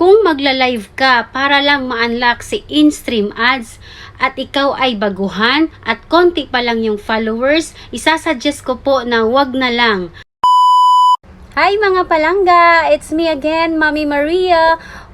Kung magla-live ka para lang ma-unlock si in-stream ads at ikaw ay baguhan at konti pa lang yung followers, isasuggest ko po na wag na lang. Hi mga palangga! It's me again, Mami Maria.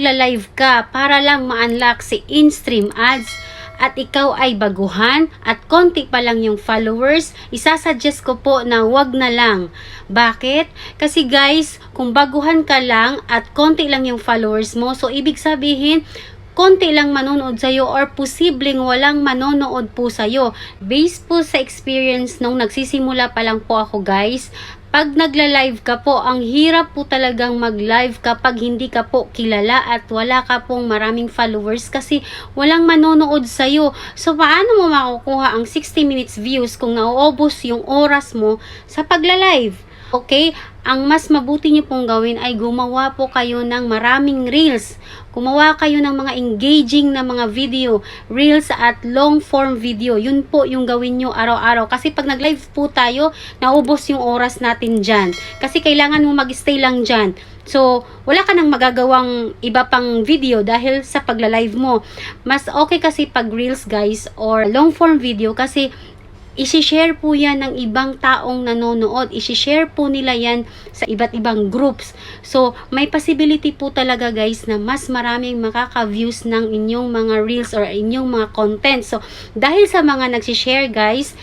Magla-live ka para lang ma-unlock si in-stream ads at ikaw ay baguhan at konti pa lang yung followers, isasuggest ko po na wag na lang. Bakit? Kasi guys, kung baguhan ka lang at konti lang yung followers mo, so ibig sabihin, konti lang manonood sa'yo or posibleng walang manonood po sa'yo. Based po sa experience nung nagsisimula pa lang po ako guys, pag nagla-live ka po, ang hirap po talagang mag-live kapag hindi ka po kilala at wala ka pong maraming followers kasi walang manonood sa'yo. So, paano mo makukuha ang 60 minutes views kung nauubos yung oras mo sa pagla-live? Okay? Ang mas mabuti niyo pong gawin ay gumawa po kayo ng maraming reels. Gumawa kayo ng mga engaging na mga video, reels at long form video. Yun po yung gawin nyo araw-araw. Kasi pag nag-live po tayo, naubos yung oras natin dyan. Kasi kailangan mo mag-stay lang dyan. So, wala ka nang magagawang iba pang video dahil sa pagla-live mo. Mas okay kasi pag reels guys or long form video kasi isi-share po yan ng ibang taong nanonood. Isi-share po nila yan sa iba't ibang groups. So, may possibility po talaga guys na mas maraming makaka-views ng inyong mga reels or inyong mga content. So, dahil sa mga nagsishare guys,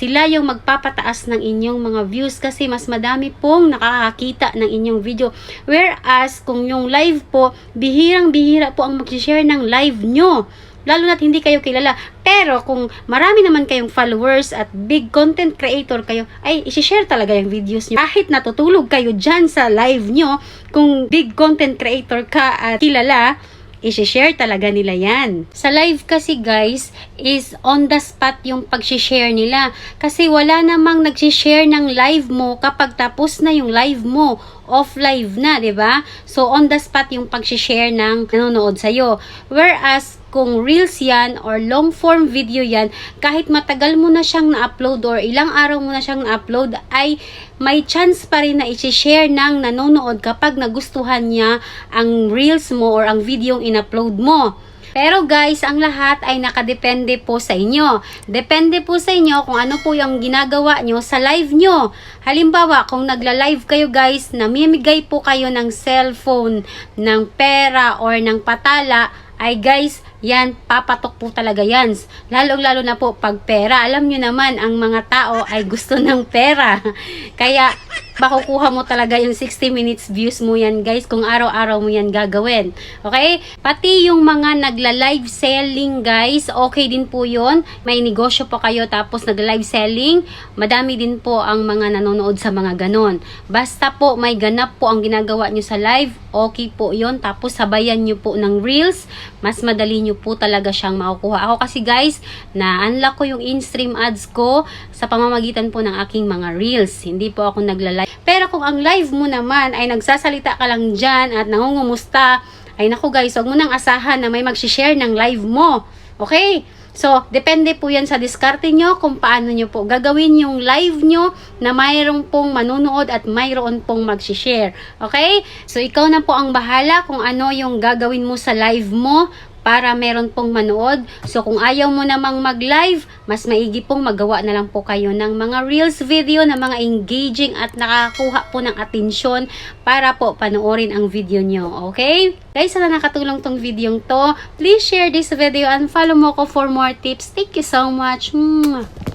sila yung magpapataas ng inyong mga views kasi mas madami pong nakakakita ng inyong video. Whereas, kung yung live po, bihirang-bihira po ang mag-share ng live nyo lalo na't hindi kayo kilala. Pero kung marami naman kayong followers at big content creator kayo, ay isi-share talaga yung videos nyo. Kahit natutulog kayo dyan sa live nyo, kung big content creator ka at kilala, isi-share talaga nila yan. Sa live kasi guys, is on the spot yung pag-share nila. Kasi wala namang nag-share ng live mo kapag tapos na yung live mo. Off live na, ba? So on the spot yung pag-share ng nanonood sa'yo. Whereas kung reels yan or long form video yan, kahit matagal mo na siyang na-upload or ilang araw mo na siyang na-upload, ay may chance pa rin na i-share ng nanonood kapag nagustuhan niya ang reels mo or ang video in-upload mo. Pero guys, ang lahat ay nakadepende po sa inyo. Depende po sa inyo kung ano po yung ginagawa nyo sa live nyo. Halimbawa, kung nagla-live kayo guys, namimigay po kayo ng cellphone, ng pera, or ng patala, ay guys, yan, papatok po talaga yan. Lalong-lalo na po pag pera. Alam nyo naman, ang mga tao ay gusto ng pera. Kaya, makukuha mo talaga yung 60 minutes views mo yan guys kung araw-araw mo yan gagawin. Okay? Pati yung mga nagla-live selling guys, okay din po yon May negosyo po kayo tapos nagla-live selling, madami din po ang mga nanonood sa mga ganon. Basta po may ganap po ang ginagawa nyo sa live, okay po yon Tapos sabayan nyo po ng reels, mas madali nyo po talaga siyang makukuha. Ako kasi guys, na-unlock ko yung in-stream ads ko sa pamamagitan po ng aking mga reels. Hindi po ako nagla-live. Pero kung ang live mo naman ay nagsasalita ka lang dyan at nangungumusta, ay naku guys, huwag mo nang asahan na may mag-share ng live mo. Okay? So, depende po yan sa diskarte nyo kung paano nyo po gagawin yung live nyo na mayroong pong manunood at mayroon pong mag-share. Okay? So, ikaw na po ang bahala kung ano yung gagawin mo sa live mo para meron pong manood. So, kung ayaw mo namang mag-live, mas maigi pong magawa na lang po kayo ng mga reels video na mga engaging at nakakakuha po ng atensyon para po panoorin ang video nyo. Okay? Guys, sana nakatulong tong video to. Please share this video and follow mo ko for more tips. Thank you so much. Mwah!